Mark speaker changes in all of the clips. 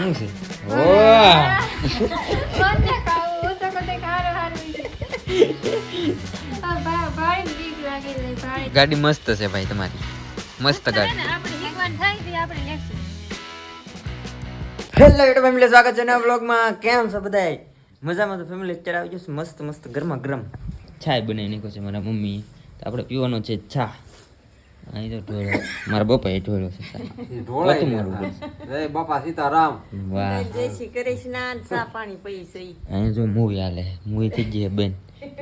Speaker 1: શું છે
Speaker 2: ભાઈ
Speaker 1: ગાડી મસ્ત છે ભાઈ તમારી મસ્ત ગાડી હેલો યુટ્યુબ ફેમિલી સ્વાગત છે નવા બ્લોગમાં કેમ છો બધાય મજામાં તો ફેમિલી અત્યારે આવી જશે મસ્ત મસ્ત ગરમા ગરમ છાય બનાવી નાખ્યો છે મારા મમ્મી તો આપણે પીવાનો છે ચા અહીં તો ઢોળો મારા બપાએ ઢોળ્યો છે ચા. પોતું મારવું પડશે.
Speaker 3: જય બાપા સીતારામ.
Speaker 1: વાહ.
Speaker 4: જય શ્રી કૃષ્ણ ચા પાણી પી સહી
Speaker 1: અહીંયા જો મૂવી હાલે. મૂવી થઈ ગઈ બેન.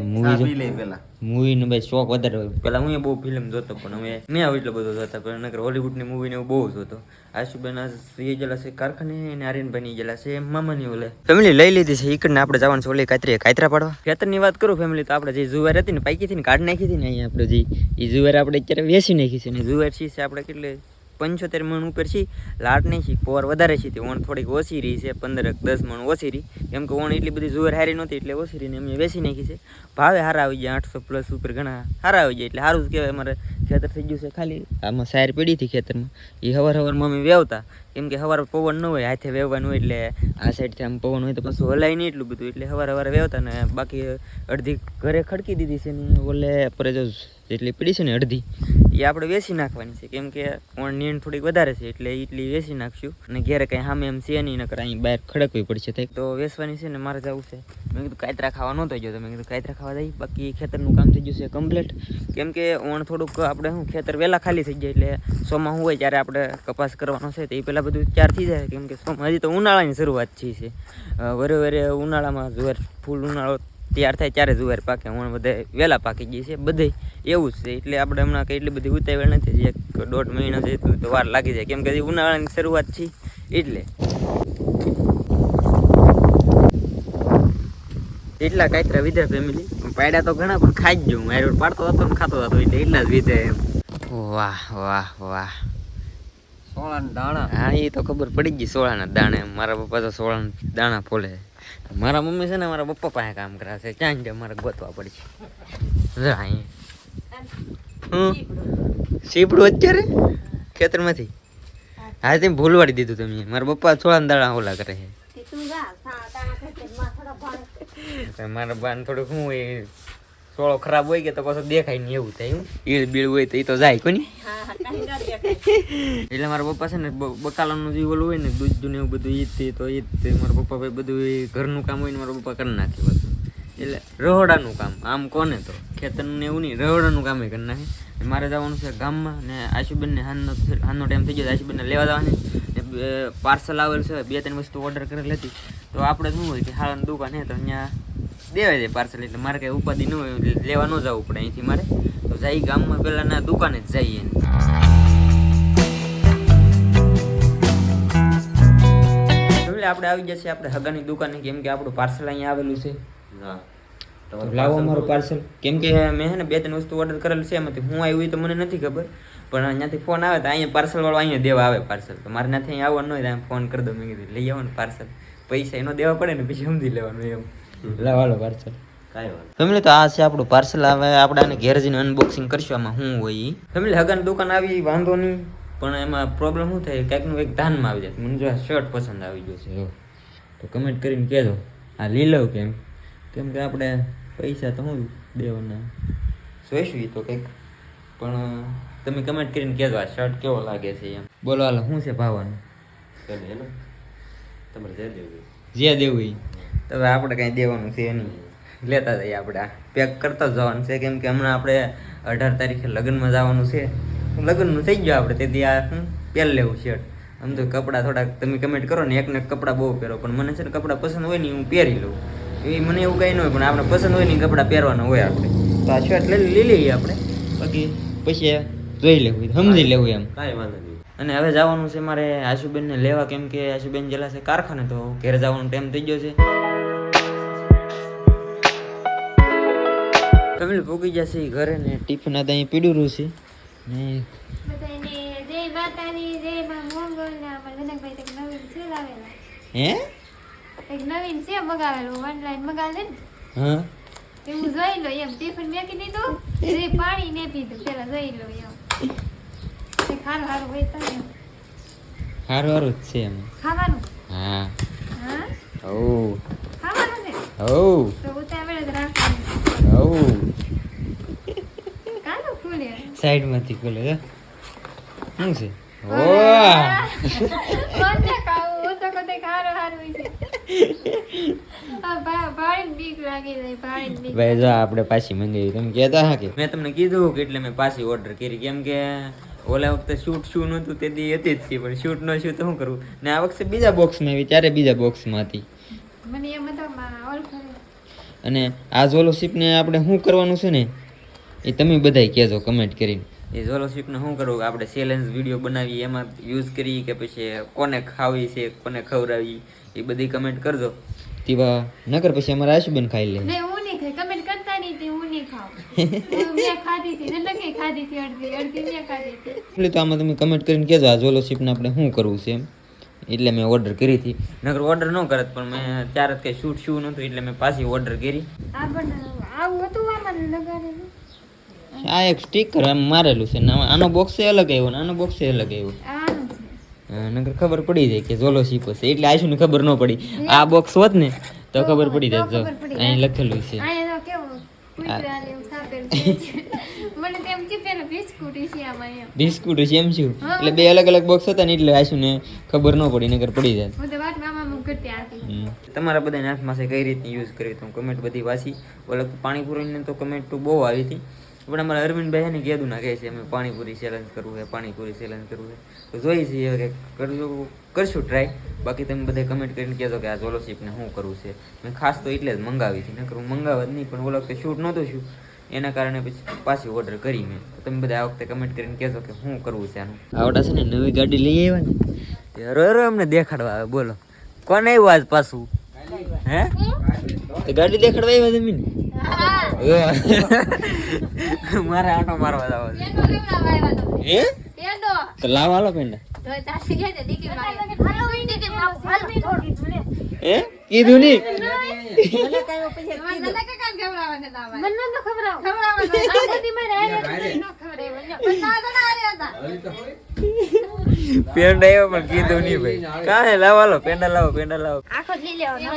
Speaker 1: મૂવી મૂવી નો ભાઈ શોખ વધારે હોય. પેલા હું બહુ ફિલ્મ જોતો પણ હવે મેં આવું એટલો બધો જોતા પણ નકર હોલીવુડની મૂવી ને એવું બહુ જોતો. આશુબેન આજ એ ગયેલા છે કારખાને અને આર્યનભાઈ ગયેલા છે મામાની ઓલે. ફેમિલી લઈ લીધી છે ઈકડને આપણે જવાનું છે ઓલી કાતરી કાતરા પાડવા. ખેતરની વાત કરું ફેમિલી તો આપણે જે જુવાર હતી ને પાકી હતી ને કાઢ નાખી હતી ને અહીંયા આપણે જે એ જુવાર આપણે અત્યારે વેસી નાખી છે ને. જુવાર છે છે આપણે કેટલે? પંચોતેર મણ ઉપર છે. લાટ નહીં છે, પોર વધારે છે. તે ઓણ થોડીક ઓછી રહી છે, પંદર દસ મણ ઓછી રહી. કેમ કે ઓણ એટલી બધી જુવાર હારી નહોતી, એટલે ઓછી રહીને અમે વેચી નાખી છે. ભાવે સારા આવી જાય આઠસો પ્લસ ઉપર ઘણા સારા આવી જાય એટલે સારું જ કહેવાય, અમારે ખેતર થઈ ગયું છે ખાલી. આમાં સાયર પડી હતી ખેતરમાં. એ હવાર હવારમાં અમે વેવતા. કેમ કે હવાર પવન ન હોય, હાથે વેવવાનું હોય, એટલે આ સાઈડથી આમ પવન હોય તો પછી હલાય નહીં એટલું બધું. એટલે હવાર હવારે વેવતા ને બાકી અડધી ઘરે ખડકી દીધી છે ને, ઓલે પર જો જેટલી પડી છે ને અડધી એ આપણે વેસી નાખવાની છે. કેમ કે ઓણ નીણ થોડીક વધારે છે એટલે એટલી વેસી નાખશું. અને ઘેરે કંઈ સામે એમ છે નહીં, નકર અહીં બહાર ખડકવી પડશે તો વેસવાની છે ને મારે જવું છે. મેં કીધું કાયતરા ખાવા નહોતો ગયો તો મેં કીધું કાયતરા ખાવા જઈ. બાકી ખેતરનું કામ થઈ ગયું છે કમ્પ્લીટ કેમ કે ઓણ થોડુંક આપણે શું ખેતર વહેલા ખાલી થઈ જાય એટલે સોમાં હોય ત્યારે આપણે કપાસ કરવાનો છે. તો એ પહેલાં બધું ચાર થઈ જાય. કેમ કે સોમાં હજી તો ઉનાળાની શરૂઆત છે. છે વરે વરે ઉનાળામાં જુવાર ફૂલ ઉનાળો તૈયાર થાય ત્યારે જુવાર પાકે. હું બધે વહેલા પાકી ગઈ છે. બધે એવું જ છે. એટલે આપણે હમણાં કંઈ એટલી બધી ઉતાવળ નથી એક દોઢ મહિનો છે તો વાર લાગી જાય. કેમ કે ઉનાળાની શરૂઆત છે. એટલે એટલા કાંઈતરા વિધે ફેમિલી પાડ્યા તો ઘણા પણ ખાઈ જ જવું મારો પાડતો હતો ને ખાતો હતો એટલે એટલા જ વિધે એમ. વાહ વાહ વાહ.
Speaker 3: સોળા દાણા.
Speaker 1: હા એ તો ખબર પડી ગઈ સોળાના દાણે મારા પપ્પા તો સોળાના દાણા ફોલે. મારા મમ્મી છે ને મારા પપ્પા પાસે કામ કરે છે. ચાંદ મારે ગોતવા પડશે. છે અહીંયા હમ? સીપડું અત્યારે? ખેતરમાંથી? હા તે ભૂલવાડી દીધું તમે. મારા પપ્પા થોડા દાડા ઓલા કરે છે.
Speaker 4: થોડા
Speaker 1: મારા બાન થોડુંક શું હોય સોળો ખરાબ હોય કે તો પાછો દેખાય નહીં એવું થાય ઈળ બીળ હોય તો એ તો જાય કોની? એટલે મારા પપ્પા છે ને બકાલાનું જે ઓલું હોય ને દૂધ દૂધ એવું બધું ઈ થી તો ઈ જ મારા પપ્પા ભાઈ બધું એ ઘરનું કામ હોય ને મારા પપ્પા કરી નાખે બધું એટલે રહોડાનું કામ આમ કોને તો? ખેતરનું એવું નહીં રહોડાનું કામ કરી નાખે. મારે જવાનું છે ગામમાં ને આશુબેનને હાનનો હાનનો ટાઈમ થઈ ગયો આશુબેનને લેવા જવાની ને પાર્સલ આવેલ છે બે ત્રણ વસ્તુ ઓર્ડર કરેલી હતી. તો આપણે શું હોય કે હાળાની દુકાન હે તો અહીંયા દેવાય છે પાર્સલ એટલે મારે કંઈ ઉપાધિ ન લેવા ન જવું પડે અહીંથી મારે. તો જઈ ગામમાં પહેલાં ના દુકાને જ જઈએ. આપણે આવી જશે આપણે હગાની દુકાને કેમ કે આપણું પાર્સલ અહીંયા આવેલું છે.
Speaker 3: હા.
Speaker 1: લાવો મારું પાર્સલ કેમ કે મેં હે ને બે ત્રણ વસ્તુ ઓર્ડર કરેલ છે એમાંથી હું આવ્યું તો મને નથી ખબર. પણ અહીંયાથી ફોન આવે તો અહીંયા પાર્સલ વાળો અહીંયા દેવા આવે પાર્સલ તો મારે ત્યાંથી અહીંયા આવવાનું હોય તો ફોન કરી દો મેં કીધું લઈ આવવાનું પાર્સલ પૈસા એનો દેવા પડે ને પછી સમજી લેવાનું એમ. લાવાલો પાર્સલ
Speaker 3: કાંઈ વાંધો
Speaker 1: ફેમિલી તો આ છે આપણું પાર્સલ આવે આપણે આને ઘેર જઈને અનબોક્સિંગ કરશું. આમાં શું હોય ઈ? ફેમિલી હગાની દુકાન આવી વાંધો નહીં. પણ એમાં પ્રોબ્લેમ શું થાય? કંઈકનું એક ધાનમાં આવી જાય. મને જો આ શર્ટ પસંદ આવી ગયો છે. તો કમેન્ટ કરીને કહેજો. આ લઈ લઉં કેમ? કેમ કે આપણે પૈસા તો શું દેવાના. જોઈશું એ તો કંઈક. પણ તમે કમેન્ટ કરીને કહેજો આ શર્ટ કેવો લાગે છે એમ. બોલો હાલો શું છે ભાવવાનું?
Speaker 3: તમારે જે દેવું
Speaker 1: જે દેવું ઈ. તો હવે આપણે કાંઈ દેવાનું છે નહીં. લેતા જઈએ આપણે. આ પેક કરતા જવાનું છે કેમ કે હમણાં આપણે અઢાર તારીખે લગ્નમાં જવાનું છે. લગ્નનું થઈ ગયું આપણે તેથી આ હું પહેલ લેવું શર્ટ આમ તો કપડાં થોડાક તમે કમેન્ટ કરો ને એકને કપડાં બહુ પહેરો પણ મને છે ને કપડાં પસંદ હોય ને હું પહેરી લઉં. એ મને એવું કંઈ ન હોય પણ આપણે પસંદ હોય ને કપડાં પહેરવાના હોય આપણે. તો આ શર્ટ લઈ લઈ લઈએ આપણે. બાકી પછી જોઈ લેવું સમજી લેવું એમ.
Speaker 3: કાંઈ વાંધો નહીં.
Speaker 1: અને હવે જવાનું છે મારે આશુબેનને લેવા કેમ કે આશુબેન જેલા છે કારખાને તો ઘેર જવાનો ટાઈમ થઈ ગયો છે. ફેમિલી પૂગી જશે ઘરે ને ટિફિન આ અહીં પીડ્યું છે ને હે?
Speaker 2: એક નવીન છે મગાવેલું ઓનલાઈન મગાવે ને?
Speaker 1: હા.
Speaker 2: એવું જોઈ લો એમ. ટિફિન મેકી દીધું જે પાણી ને પીધું પેલા જોઈ લો એમ. કંઈક હારું હારું હોય તો એમ.
Speaker 1: સારું સારું જ છે એમ.
Speaker 2: ખાવાનું?
Speaker 1: હા.
Speaker 2: હા?
Speaker 1: ઓ
Speaker 2: ખાવાનું છે?
Speaker 1: ઓ
Speaker 2: તો ઉતાવળ જ રાખવાનું
Speaker 1: ઓ
Speaker 2: કાનું ખુલે
Speaker 1: સાઈડમાંથી ખોલે છે શું છે? ભાઈ જો આપણે પાછી મંગાવી તમે કહેતા હા કે? મેં તમને કીધું કે એટલે મેં પાછી ઓર્ડર કરી કેમ કે ઓલા વખતે શૂટ શું નહોતું તે દી હતી જ પણ શૂટ ન શું તો શું કરવું? ને આ વખતે બીજા બોક્સમાં આવી ત્યારે બીજા બોક્સમાં હતી?
Speaker 2: મને એમ હતો માં
Speaker 1: અને આ ઝોલોશીપને આપણે શું કરવાનું છે ને? એ તમે બધાય કહેજો કમેન્ટ કરીને. એ ઝોલોશીપને શું કરવું આપણે ચેલેન્જ વીડિયો બનાવી એમાં યુઝ કરી કે પછી કોને ખાવી છે કોને ખવડાવી એ બધી કમેન્ટ કરજો. તેવા નગર પછી અમારા આશુબેન ખાઈ લે.
Speaker 2: નહીં હું નહીં ખાઈ. કમેન્ટ કરતા નહીં તે હું નહીં ખાઉં. મેં ખાધી હતી નંદર કઈ ખાધી હતી અડધી અડધી મેં ખાધી હતી.
Speaker 1: એટલે તો આમાં તમે કમેન્ટ કરીને કહેજો આ ઝોલોશીપને આપણે શું કરવું છે એમ. એટલે મેં ઓર્ડર કરી હતી. નગર ઓર્ડર ન કરત પણ મેં ત્યારે જ કંઈ શૂટ શું નહોતું એટલે મેં પાછી ઓર્ડર કરી.
Speaker 2: આ પણ આવું હતું આમાં લગાડેલું.
Speaker 1: આ એક સ્ટીકર આમ મારેલું છે. આનો બોક્સ અલગ આવ્યો ને આનો બોક્સ અલગ આવ્યો. નકર ખબર પડી જાય કે ઝોલોશીપ છે. એટલે આશુને ખબર ન પડી. આ બોક્સ હોત ને તો ખબર પડી જાય જો. અહીં લખેલું છે.
Speaker 2: બિસ્કુટ છે. એમ
Speaker 1: છે એટલે બે અલગ અલગ બોક્સ હતા ને એટલે આશુને ખબર ન પડી નગર પડી જાય. તમારા બધા હાથમાં કઈ રીતની યુઝ કરવી? તો કમેન્ટ બધી વાંચી. ઓલા પાણીપુરીને તો કમેન્ટ તો બહુ આવી હતી. પણ અમારા અરવિંદભાઈ ને કીધું ના કહે છે અમે પાણીપુરી ચેલેન્જ કરવું છે પાણીપુરી ચેલેન્જ કરવું છે. તો જોઈએ છીએ કે કરજો કરશું ટ્રાય બાકી તમે બધા કમેન્ટ કરીને કહેજો કે આ ઝોલોશીપને શું કરવું છે. મેં ખાસ તો એટલે જ મંગાવી હતી નકર હું મંગાવત નહીં પણ ઓલા વખતે શૂટ નહોતું શું એના કારણે પછી પાછી ઓર્ડર કરી મેં. તમે બધા આ વખતે કમેન્ટ કરીને કહેજો કે શું કરવું છે આનું. આવડા છે ને નવી ગાડી લઈ આવ્યા ને. હરો હરો અમને દેખાડવા આવે બોલો. કોને આવ્યું આજ પાછું? હે? તો ગાડી દેખાડવા આવ્યા તમે ને એ. મારે આટો મારવા જાવ હે? તો લાવ હાલો પેંડા. હે? કીધું. નહીં
Speaker 2: મને તો ખબર આ બધી મારે આયા તો ન ખવડાવ્યો.
Speaker 1: પેંડા આવ્યો પણ કીધું નહીં ભાઈ કાંઈ લાવ હાલો પેંડા લાવો પેંડા લાવો.
Speaker 4: આખો લઈ લેવાનો.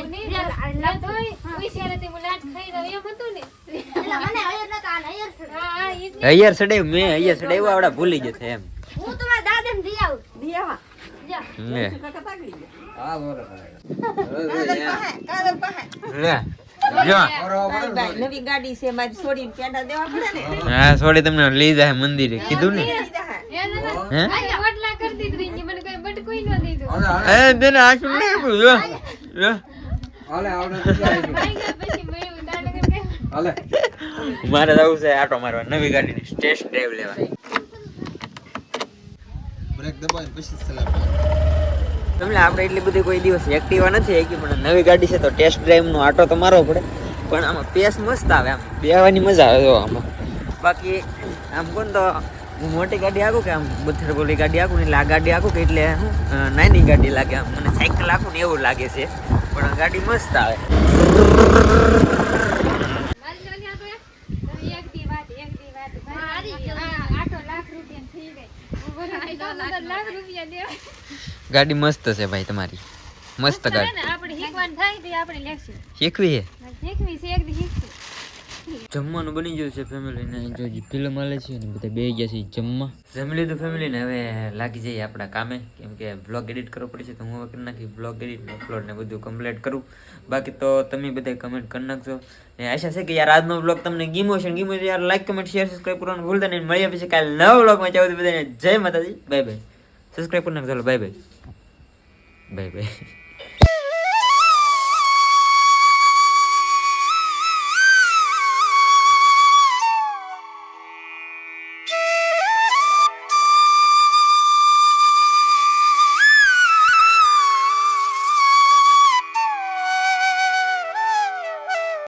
Speaker 4: હૈયર
Speaker 1: સડાયું મેં હૈયર સડાયું આવડા ભૂલી જશે એમ.
Speaker 4: હું તો મારા દાદાને દી આવું. દી આવા.
Speaker 1: લે.
Speaker 3: આ બોલો
Speaker 1: લે.
Speaker 5: નવી ગાડી છે મારી છોડીને પેંડા દેવા પડે ને.
Speaker 1: હા છોડી તમને લઈ જાય મંદિરે. કીધું ને? મારે જવું છે આટો મારવા નવી ગાડીની ટેસ્ટ ડ્રાઈવ લેવા. તમને આપણે એટલી બધી કોઈ દિવસ એક્ટિવા નથી એકી પણ નવી ગાડી છે તો ટેસ્ટ ડ્રાઈવનો આટો તો મારવો પડે. પણ આમાં પેસ મસ્ત આવે આમ. બેહવાની મજા આવે જો આમાં. બાકી આમ કોણ તો હું મોટી ગાડી આખું કે આમ બથર બોલી ગાડી આખું ને એટલે આ ગાડી આખું કે એટલે હું નાની ગાડી લાગે આમ. મને સાયકલ આખું ને એવું લાગે છે. પણ આ ગાડી મસ્ત આવે
Speaker 2: મારી જોડે આ તો એક- તો એક દી વાત, એક દી વાત. મારી આ આઠો લાખ રૂપિયાની થઈ ગઈ. હું બોલું, આ તો અંદર લાખ રૂપિયા દેવા.
Speaker 1: ગાડી મસ્ત છે ભાઈ તમારી. મસ્ત ગાડી.
Speaker 2: આપણે શીખવાનું થાય તો આપણે લેશું.
Speaker 1: શીખવી છે?
Speaker 2: શીખવી છે એક
Speaker 1: જમવાનું બની ગયું છે ફેમિલીને જો ફિલ્મ હાલે છે ને બધા બે ગયા છે જમવા. જમી લીધું ફેમિલીને હવે લાગી જઈએ આપણા કામે. કેમ કે બ્લોગ એડિટ કરવો પડશે તો હું હવે કરી નાખી બ્લોગ એડિટ અપલોડ ને બધું કમ્પ્લીટ કરું. બાકી તો તમે બધા કમેન્ટ કરી નાખજો. ને આશા છે કે યાર આજનો બ્લોગ તમને ગીમો છે ગીમો છે યાર લાઈક કમેન્ટ શેર સબસ્ક્રાઈબ કરવાનું ભૂલતા નહીં. મળીએ પછી કાલે નવા બ્લોગમાં જાવ બધાને જય માતાજી. બાય બાય સબસ્ક્રાઈબ કરી નાખજો. ચાલો બાય બાય બાય બાય